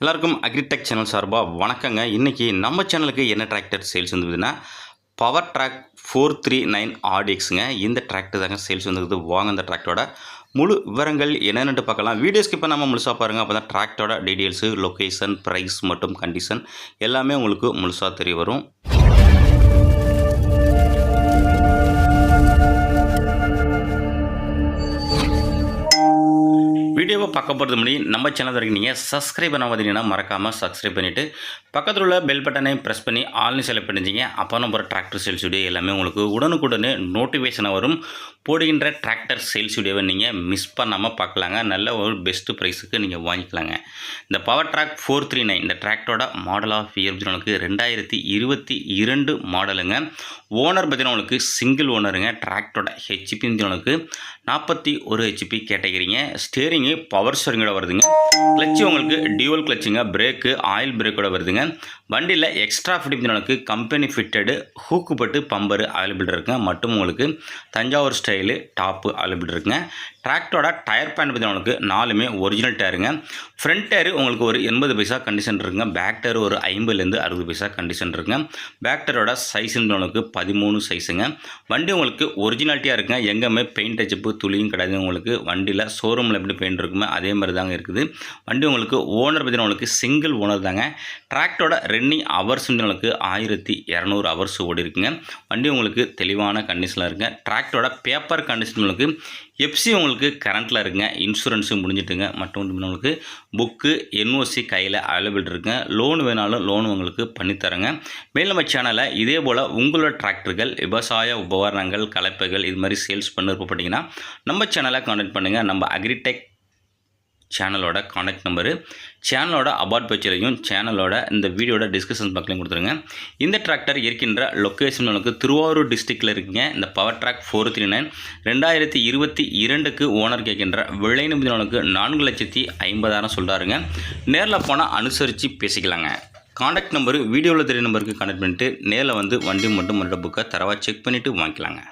எல்லாருக்கும் agritech channel சார்பாக வணக்கங்க. இன்றைக்கி நம்ம சேனலுக்கு என்ன டிராக்டர் சேல்ஸ் வந்துதுன்னா power track four three nine ஆர்டிஎக்ஸுங்க இந்த டிராக்டர் தாங்க சேல்ஸ் வந்துருக்குது வாங்க இந்த டிராக்டரோட முழு விவரங்கள் என்னென்னு பார்க்கலாம். வீடியோஸ்க்கு இப்போ நம்ம முழுசாக பாருங்கள் அப்போ தான் டிராக்டரோட டீட்டெயில்ஸு லொக்கேஷன் ப்ரைஸ் மற்றும் கண்டிஷன் எல்லாமே உங்களுக்கு முழுசாக தெரிய வரும். வீடியோவை பார்க்க போகிறது முன்னாடி நம்ம சேனல் வரைக்கும் நீங்கள் சப்ஸ்கிரைப் பண்ண பார்த்தீங்கன்னா மறக்காமல் சப்ஸ்கிரைப் பண்ணிவிட்டு பக்கத்தில் உள்ள பெல் பட்டனை ப்ரெஸ் பண்ணி ஆல்னு செலக்ட் பண்ணிச்சிங்க அப்போ நம்ம டிராக்டர் சேல்ஸ் வீடியோ எல்லாமே உங்களுக்கு உடனுக்குடனே நோட்டிஃபிகேஷனாக வரும். போடுகின்ற டிராக்டர் சேல்ஸ் வீடியோவை நீங்கள் மிஸ் பண்ணாமல் பார்க்கலாங்க. நல்ல ஒரு பெஸ்ட்டு ப்ரைஸுக்கு நீங்கள் வாங்கிக்கலாங்க. இந்த power track four three nine இந்த டிராக்டரோட மாடல் ஆஃப் இயர் உங்களுக்கு ரெண்டாயிரத்தி இருபத்தி இரண்டு மாடலுங்க ஓனர் பார்த்தீங்கன்னா உங்களுக்கு சிங்கிள் ஓனருங்க டிராக்டரோட ஹெச்பி உங்களுக்கு நாற்பத்தி ஒரு ஹெச்பி கேட்டகிரிங்க. ஸ்டேரிங்கு பவர் ஸ்டேரிங்கோட வருதுங்க. கிளச்சு உங்களுக்கு டியூவல் கிளச்சுங்க பிரேக்கு ஆயில் பிரேக்கோட வருதுங்க. வண்டியில் எக்ஸ்ட்ரா ஃபிட்டிங் உங்களுக்கு கம்பெனி ஃபிட்டடு ஹூக்கு பட்டு பம்பரு அவைலபிள் இருக்குங்க. மட்டும் உங்களுக்கு தஞ்சாவூர் ஸ்டைலு டாப்பு அவைலபிள் இருக்குங்க. டிராக்டரோட டயர் பேன் பார்த்தீங்கன்னா உங்களுக்கு நாலுமே ஒரிஜினல் டயருங்க. ஃப்ரண்ட் டயர் உங்களுக்கு ஒரு எண்பது பைசா கண்டிஷன் இருக்குங்க. பேக் டயர் ஒரு ஐம்பதுலேருந்து அறுபது பைசா கண்டிஷன் இருக்குங்க. பேக் டயரோட சைஸ்ன்னு உங்களுக்கு பதிமூணு சைஸுங்க வண்டி உங்களுக்கு ஒரிஜினாலிட்டியாக இருக்குங்க. எங்கேயுமே பெயிண்ட் அச்சப்பு துளியும் கிடையாது உங்களுக்கு. வண்டியில் ஷோரூமில் எப்படி பெயிண்ட் இருக்குமோ அதே மாதிரி தாங்க இருக்குது. வண்டி உங்களுக்கு ஓனர் பார்த்தீங்கன்னா உங்களுக்கு சிங்கிள் ஓனர் தாங்க. டிராக்டரோட ரன்னிங் ஹவர்ஸ் உங்களுக்கு ஆயிரத்தி இரநூறு ஹவர்ஸ் ஓடி இருக்குங்க வண்டி உங்களுக்கு தெளிவான கண்டிஷனில் இருக்குங்க. டிராக்டரோட பேப்பர் கண்டிஷன் உங்களுக்கு எஃப்சி உங்களுக்கு கரண்ட்டில் இருக்குங்க. இன்சூரன்ஸும் முடிஞ்சிட்டுங்க. மற்றும் உங்களுக்கு புக்கு என்ஓசி கையில் அவைலபிள் இருக்குங்க. லோன் வேணாலும் லோன் உங்களுக்கு பண்ணித்தரேங்க. மேலும் நம்ம சேனலை இதே போல் உங்களோட டிராக்டர்கள் விவசாய உபகரணங்கள் கலப்பைகள் இது மாதிரி சேல்ஸ் பண்ண விருப்பப்பட்டீங்கன்னா நம்ம சேனலை கான்டெக்ட் பண்ணுங்கள் நம்ம அக்ரிடெக் சேனலோட காண்டாக்ட் நம்பரு சேனலோட அபார்ட் பட்சரையும் சேனலோட இந்த வீடியோட டிஸ்கிரிப்ஷன் பக்கலையும் கொடுத்துருங்க. இந்த டிராக்டர் இருக்கின்ற லொக்கேஷன் உங்களுக்கு திருவாரூர் டிஸ்ட்ரிக்டில் இருக்குங்க. இந்த power track four three nine ரெண்டாயிரத்தி இருபத்தி இரண்டுக்கு ஓனர் கேட்கின்ற விலை நிபுணர்களுக்கு நான்கு லட்சத்தி ஐம்பதாயிரம் சொல்கிறாருங்க நேரில் போனால் அனுசரித்து பேசிக்கலாங்க. காண்டாக்ட் நம்பரு வீடியோவில் தெரிய நம்பருக்கு கான்டாக்ட் பண்ணிட்டு நேரில் வந்து வண்டி மட்டும் மற்ற புக்கை தரவாக செக் பண்ணிவிட்டு வாங்கிக்கலாங்க.